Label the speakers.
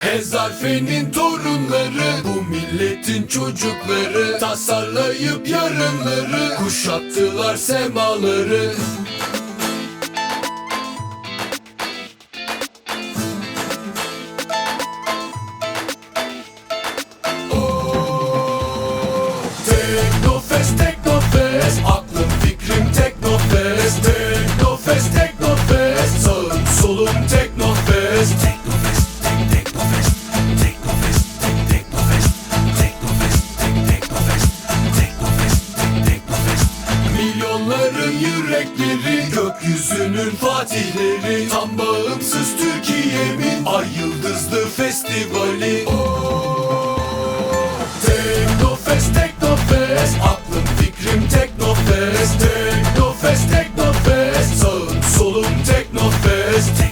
Speaker 1: Hezarfenin torunları Bu milletin çocukları Tasarlayıp yarınları Kuşattılar semaları. Teknofest, Teknofest Aklım fikrim Teknofest. Teknofest, Teknofest Sağım solum Teknofest, melekleri Gökyüzünün fatihleri. Tam bağımsız Türkiye'min Ay Yıldızlı Festivali. Oh! Teknofest, Teknofest. Aklım fikrim Teknofest. Teknofest, Teknofest. Sağım solum Teknofest.